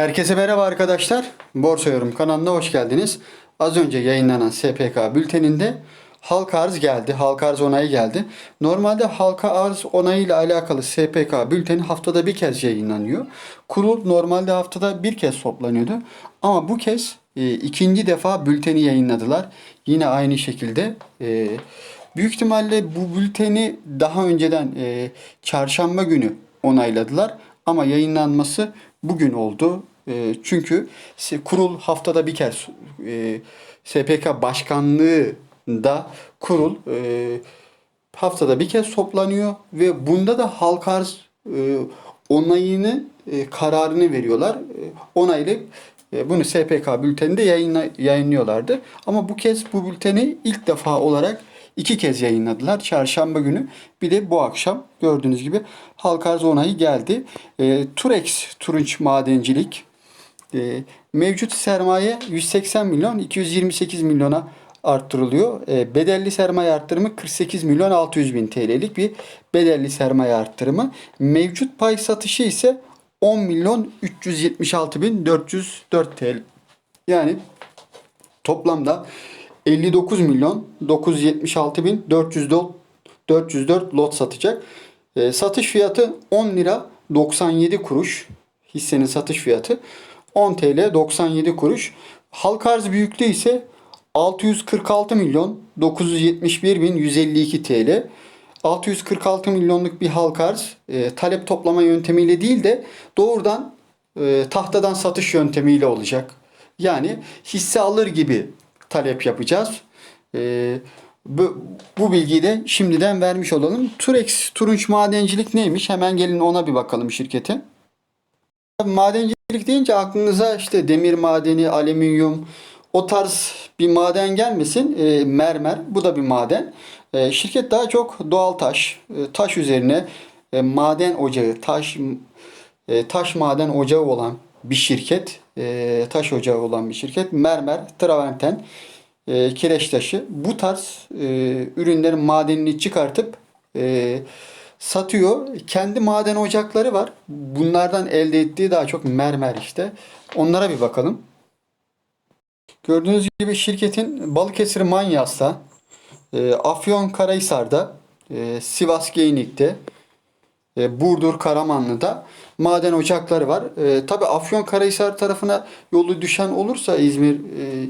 Herkese merhaba arkadaşlar. Borsa Yorum kanalına hoş geldiniz. Az önce yayınlanan SPK bülteninde halka arz geldi. Halka arz onayı geldi. Normalde halka arz onayı ile alakalı SPK bülteni haftada bir kez yayınlanıyor. Kurul normalde haftada bir kez toplanıyordu. Ama bu kez e, ikinci defa bülteni yayınladılar. Yine aynı şekilde e, büyük ihtimalle bu bülteni daha önceden e, çarşamba günü onayladılar. Ama yayınlanması bugün oldu. E, çünkü kurul haftada bir kez e, SPK başkanlığında kurul e, haftada bir kez toplanıyor ve bunda da halk arz e, onayını kararını veriyorlar. E, onaylayıp bunu SPK bülteninde yayınla, yayınlıyorlardı. Ama bu kez bu bülteni ilk defa olarak iki kez yayınladılar. Çarşamba günü bir de bu akşam gördüğünüz gibi halk arz onayı geldi. E, Turex Turunç Madencilik e, mevcut sermaye 180 milyon 228 milyona arttırılıyor. E, bedelli sermaye arttırımı 48 milyon 600 bin TL'lik bir bedelli sermaye arttırımı. Mevcut pay satışı ise 10 milyon 376 bin 404 TL. Yani toplamda 59 milyon 976 bin 404, 404 lot satacak. E, satış fiyatı 10 lira 97 kuruş. Hissenin satış fiyatı 10 TL 97 kuruş. Halka arz büyüklüğü ise 646 milyon 971 bin 152 TL. 646 milyonluk bir halka arz e, talep toplama yöntemiyle değil de doğrudan e, tahtadan satış yöntemiyle olacak. Yani hisse alır gibi talep yapacağız. E, bu, bu bilgiyi de şimdiden vermiş olalım. Turex Turunç Madencilik neymiş? Hemen gelin ona bir bakalım şirkete. Madencilik deyince aklınıza işte demir madeni, alüminyum o tarz bir maden gelmesin. E, mermer bu da bir maden. E, şirket daha çok doğal taş, e, taş üzerine e, maden ocağı, taş e, taş maden ocağı olan bir şirket. E, taş ocağı olan bir şirket. Mermer, traverten, e, kireç taşı bu tarz e, ürünlerin madenini çıkartıp e, satıyor. Kendi maden ocakları var. Bunlardan elde ettiği daha çok mermer işte. Onlara bir bakalım. Gördüğünüz gibi şirketin Balıkesir Manyas'ta, e, Afyon Karahisar'da, e, Sivas Geynik'te, e, Burdur Karamanlı'da maden ocakları var. E, Tabi Afyon Karahisar tarafına yolu düşen olursa İzmir e,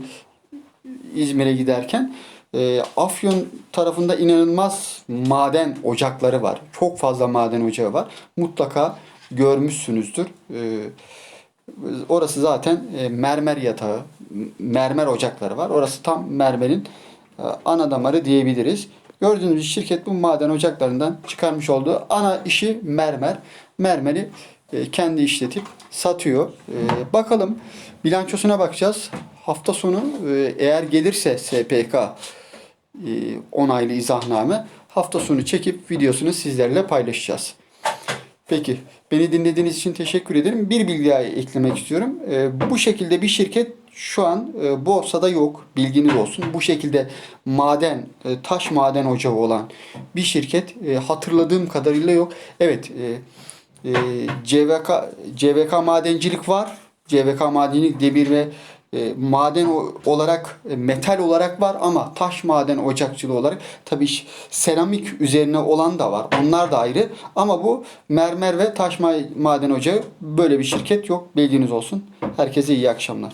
İzmir'e giderken e, Afyon tarafında inanılmaz maden ocakları var. Çok fazla maden ocağı var. Mutlaka görmüşsünüzdür. E, orası zaten e, mermer yatağı, mermer ocakları var. Orası tam mermerin e, ana damarı diyebiliriz. Gördüğünüz şirket bu maden ocaklarından çıkarmış olduğu ana işi mermer. Mermeri e, kendi işletip satıyor. E, bakalım bilançosuna bakacağız. Hafta sonu e, eğer gelirse SPK onaylı izahname hafta sonu çekip videosunu sizlerle paylaşacağız. Peki beni dinlediğiniz için teşekkür ederim. Bir bilgi daha eklemek istiyorum. E, bu şekilde bir şirket şu an e, borsada yok. Bilginiz olsun. Bu şekilde maden, e, taş maden ocağı olan bir şirket e, hatırladığım kadarıyla yok. Evet, e, e, CVK CVK madencilik var. CVK madencilik demir ve e, maden olarak e, metal olarak var ama taş maden ocakçılığı olarak tabii ş- seramik üzerine olan da var. Onlar da ayrı ama bu mermer ve taş ma- maden ocağı böyle bir şirket yok. Bilginiz olsun. Herkese iyi akşamlar.